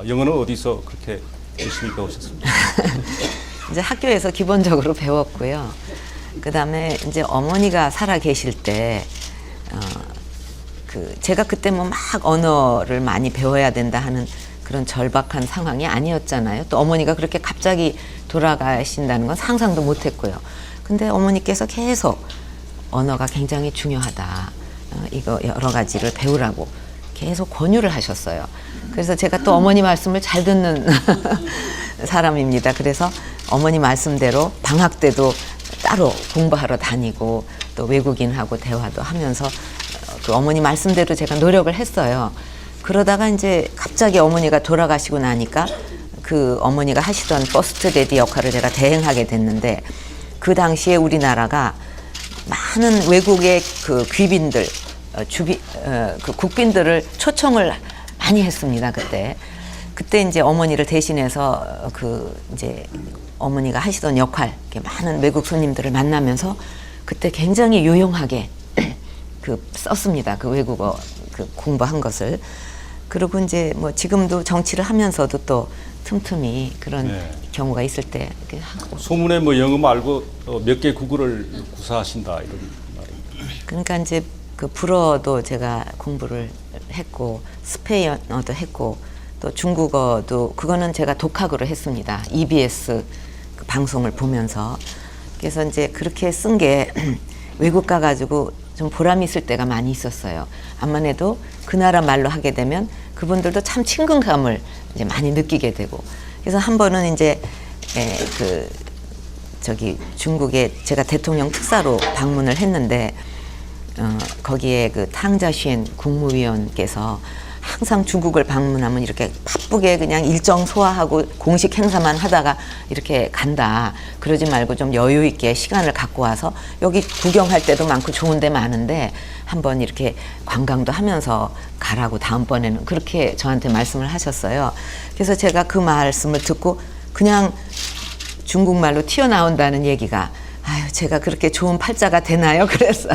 아, 영어는 어디서 그렇게 열심히 배우셨습니까? 이제 학교에서 기본적으로 배웠고요. 그 다음에 이제 어머니가 살아 계실 때, 어, 그, 제가 그때 뭐 막 언어를 많이 배워야 된다 하는 그런 절박한 상황이 아니었잖아요. 또 어머니가 그렇게 갑자기 돌아가신다는 건 상상도 못 했고요. 근데 어머니께서 계속 언어가 굉장히 중요하다. 어, 이거 여러 가지를 배우라고 계속 권유를 하셨어요. 그래서 제가 또 어머니 말씀을 잘 듣는 사람입니다. 그래서 어머니 말씀대로 방학 때도 따로 공부하러 다니고 또 외국인하고 대화도 하면서 어, 그 어머니 말씀대로 제가 노력을 했어요. 그러다가 이제 갑자기 어머니가 돌아가시고 나니까 그 어머니가 하시던 퍼스트 레디 역할을 제가 대행하게 됐는데 그 당시에 우리나라가 많은 외국의 그 귀빈들, 어, 주비, 어, 그 국빈들을 초청을 많이 했습니다 그때. 그때 이제 어머니를 대신해서 어, 그 이제 어머니가 하시던 역할, 많은 외국 손님들을 만나면서 그때 굉장히 유용하게 그 썼습니다. 그 외국어 그 공부한 것을. 그리고 이제 뭐 지금도 정치를 하면서도 또 틈틈이 그런 네. 경우가 있을 때 소문에 뭐 영어 말고 어, 몇개 국어를 구사하신다 이런 말입니다. 그러니까 이제 그 불어도 제가 공부를 했고 스페인어도 했고 또 중국어도 그거는 제가 독학으로 했습니다. EBS 그 방송을 보면서 그래서 이제 그렇게 쓴 게 외국 가가지고 좀 보람 있을 때가 많이 있었어요. 암만 해도 그 나라 말로 하게 되면 그분들도 참 친근감을 이제 많이 느끼게 되고 그래서 한 번은 이제 에, 그 저기 중국에 제가 대통령 특사로 방문을 했는데 어, 거기에 그 탕자쉔 국무위원께서 항상 중국을 방문하면 이렇게 바쁘게 그냥 일정 소화하고 공식 행사만 하다가 이렇게 간다. 그러지 말고 좀 여유 있게 시간을 갖고 와서 여기 구경할 때도 많고 좋은 데 많은데 한번 이렇게 관광도 하면서 가라고 다음번에는 그렇게 저한테 말씀을 하셨어요. 그래서 제가 그 말씀을 듣고 그냥 중국말로 튀어나온다는 얘기가 아유 제가 그렇게 좋은 팔자가 되나요? 그랬어요.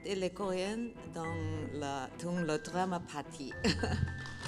euh, télé coréenne dans, la, le drama party.